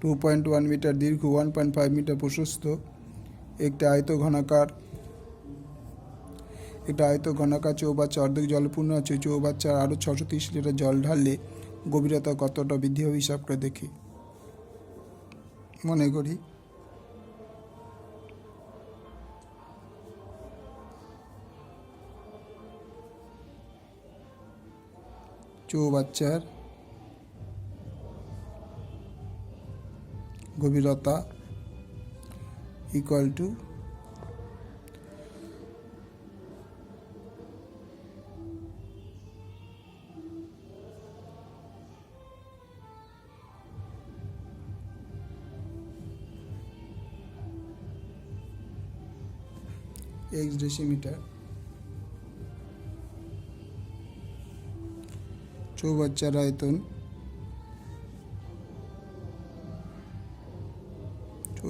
Two point one metre দীর্ঘ one point five metre প্রশস্ত একটি আয়ত ঘনাকার একটা আয়ত ঘনাকার চৌবাচ্চা, অর্ধেক জলপূর্ণ আছে। চৌবাচ্চার আরও ছশো তিরিশ লিটার জল ঢাললে গভীরতা কতটা বৃদ্ধি হবে হিসাব করে দেখি। মনে করি। চৌবাচ্চার গভীরতা ইকুয়াল টু এক্স ডেসিমিটার চৌবাচ্চার আয়তন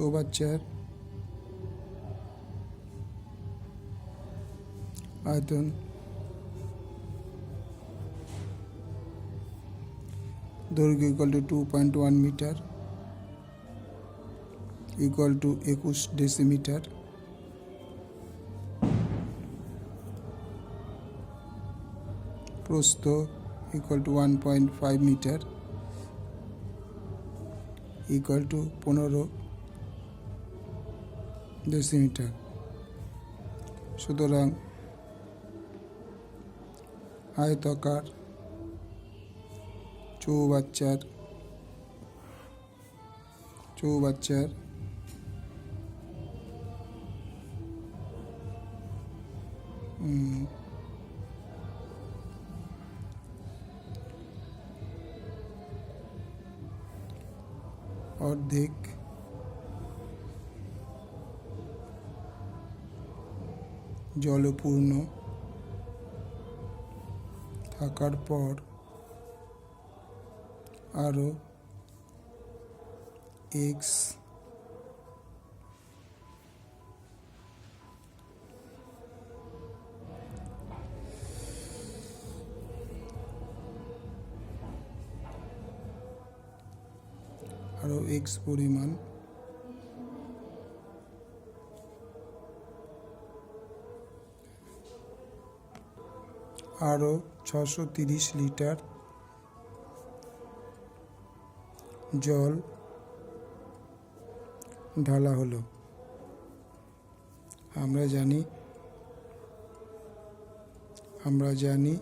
চৌবাচ্চার আয়তন। দৈর্ঘ্য equal to two point one metre equal to একুশ ডেসিমিটার প্রস্থ equal to one point five metre equal to পনেরো ডেসিমিটার সুতরাং আয়তকার চৌবাচ্চার চৌবাচ্চার অর্ধেক জলপূর্ণ থাকার পর আরও এক্স আরও এক্স পরিমাণ আরও ছশো তিরিশ লিটার জল ঢালা হলো। আমরা জানি আমরা জানি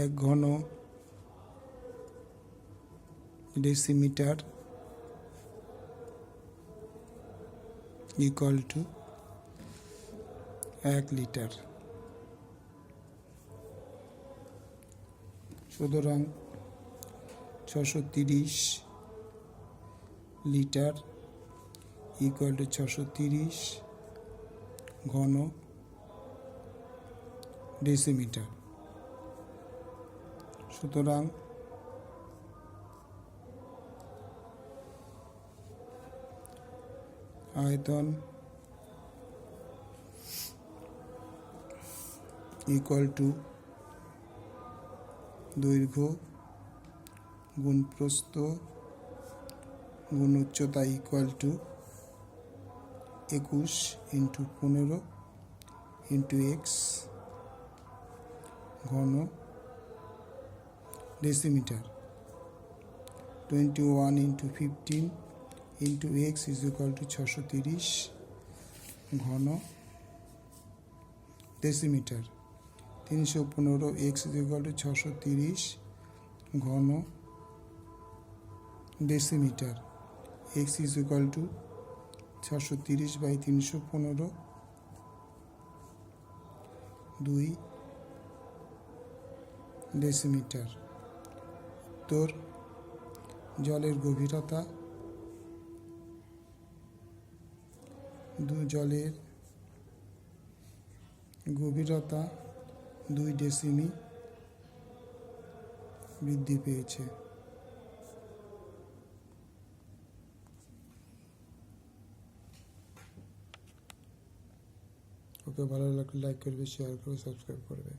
এক ঘন ডেসিমিটার ইকুয়াল টু এক লিটার। সুতরাং ছশো তিরিশ লিটার ইকুয়াল টু ছশো তিরিশ ঘন ডেসিমিটার সুতরাং আয়তন ইকুয়াল টু দৈর্ঘ্য গুণ প্রস্থ গুণ উচ্চতা ইকুয়াল টু একুশ ইন্টু পনেরো ইন্টু এক্স ঘন decimetre twenty one into fifteen into X is equal to ছশো তিরিশ ঘন ডেসিমিটার তিনশো পনেরো এক্স ইজ টু ছশো তিরিশ ঘন decimetre. X is equal to ছশো তিরিশ বাই তিনশো পনেরো। দুই ডেসিমিটার। উত্তর, জলের গভীরতা। দু জলের গভীরতা। দুই ডেসিমি বৃদ্ধি পেয়েছে। ওকে ভালো লাগলে লাইক করবে শেয়ার করবে সাবস্ক্রাইব করবে।